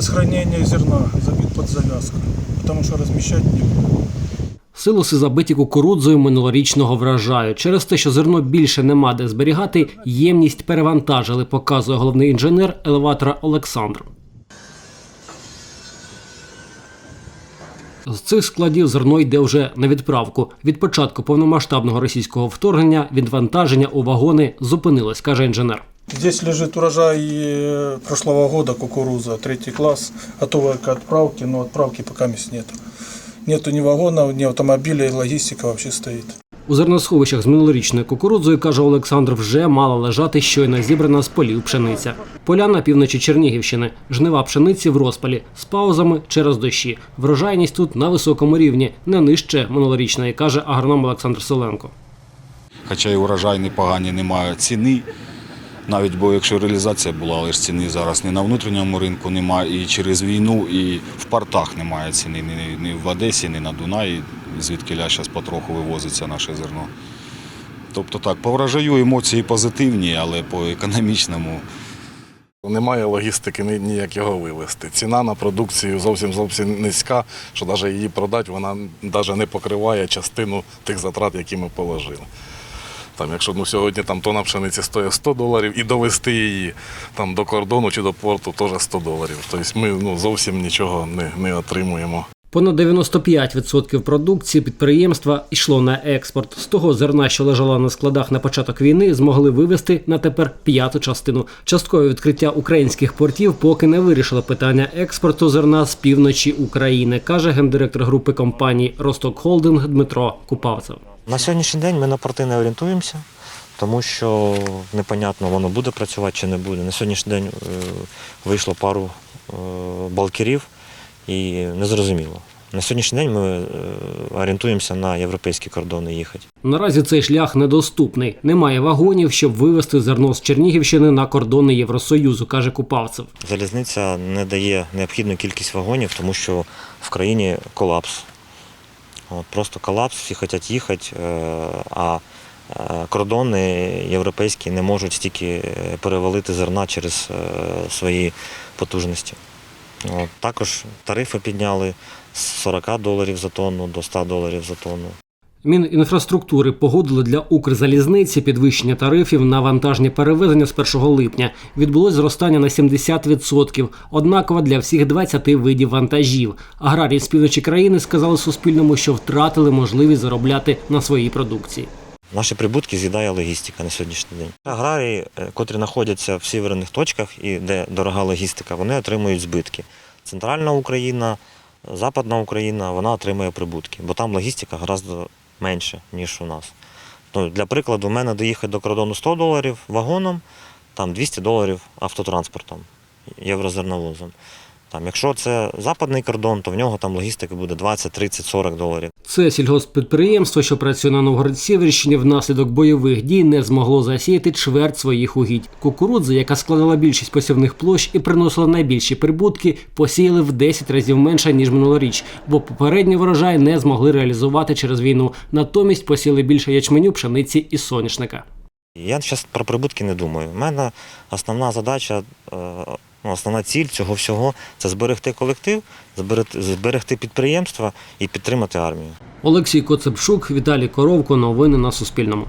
Плохо с зерна, забит под завязку, потому что размещать некуда. Силоси забиті кукурудзою минулорічного врожаю. Через те, що зерно більше нема де зберігати, ємність перевантажили, показує головний інженер елеватора Олександр. З цих складів зерно йде вже на відправку. Від початку повномасштабного російського вторгнення відвантаження у вагони зупинилось, каже інженер. Здесь лежит урожай э, прошлого года кукуруза, третий класс, готовая к отправке, но отправки пока мест нету. Нету ни вагонов, ни автомобилей, логистика вообще стоит. У зерносховищах з минулорічною кукурудзою, каже Олександр, вже мала лежати щойно зібрана з полів пшениця. Поля на півночі Чернігівщини, жнива пшениці в розпалі, з паузами через дощі. Врожайність тут на високому рівні, не нижче минулорічної, каже агроном Олександр Соленко. Хоча і урожай непогані, немає ціни. Навіть бо якщо реалізація була, але ж ціни зараз ні на внутрішньому ринку немає, і через війну, і в портах немає ціни ні, в Одесі, ні на Дунаї, звідки зараз потроху вивозиться наше зерно. Тобто так, по врожаю емоції позитивні, але по економічному Немає логістики ні- ніяк його вивезти. Ціна на продукцію зовсім зовсім низька, що навіть її продати, вона навіть не покриває частину тих затрат, які ми положили. Там, якщо ну, сьогодні там, тона пшениці стоїть 100 доларів і довести її там, до кордону чи до порту теж 100 доларів. Тобто ми ну, зовсім нічого не, не отримуємо. Понад 95% продукції підприємства йшло на експорт. З того зерна, що лежало на складах на початок війни, змогли вивезти на тепер п'яту частину. Часткове відкриття українських портів поки не вирішило питання експорту зерна з півночі України, каже гендиректор групи компаній Росток Холдинг Дмитро Купавцев. На сьогоднішній день ми на порти не орієнтуємося, тому що непонятно, воно буде працювати чи не буде. На сьогоднішній день е, вийшло пару е, балкерів і незрозуміло. На сьогоднішній день ми е, орієнтуємося на європейські кордони їхати. Наразі цей шлях недоступний. Немає вагонів, щоб вивезти зерно з Чернігівщини на кордони Євросоюзу, каже Купавцев. Залізниця не дає необхідну кількість вагонів, тому що в країні колапс. От, просто колапс, всі хочуть їхати, е, а е, кордони європейські не можуть стільки перевалити зерна через свої потужності. От, також тарифи підняли з 40 доларів за тонну до 100 доларів за тонну. Мінінфраструктури погодили для Укрзалізниці підвищення тарифів на вантажні перевезення з 1 липня. Відбулось зростання на 70%, однаково для всіх 20 видів вантажів. Аграрії з півночі країни сказали Суспільному, що втратили можливість заробляти на своїй продукції. Наші прибутки з'їдає логістика на сьогоднішній день. Аграрії, е, котрі знаходяться в сіверних точках і де дорога логістика, вони отримують збитки. Центральна Україна, Западна Україна вона отримує прибутки, бо там логістика гораздо менше, ніж у нас. Ну, для прикладу, у мене доїхати до кордону 100 доларів вагоном, там 200 доларів автотранспортом, єврозерновозом. Там, якщо це западний кордон, то в нього там логістика буде 20, 30, 40 доларів. Це сільгосппідприємство, що працює на Новгород-Сіверщині, внаслідок бойових дій не змогло засіяти чверть своїх угідь. Кукурудзи, яка складала більшість посівних площ і приносила найбільші прибутки, посіяли в 10 разів менше ніж минулоріч, бо попередній врожай не змогли реалізувати через війну. Натомість посіяли більше ячменю, пшениці і соняшника. Я зараз про прибутки не думаю. У мене основна задача, е, основна ціль цього всього це зберегти колектив, зберегти, зберегти підприємства і підтримати армію. Олексій Коцепшук, Віталій Коровко. Новини на Суспільному.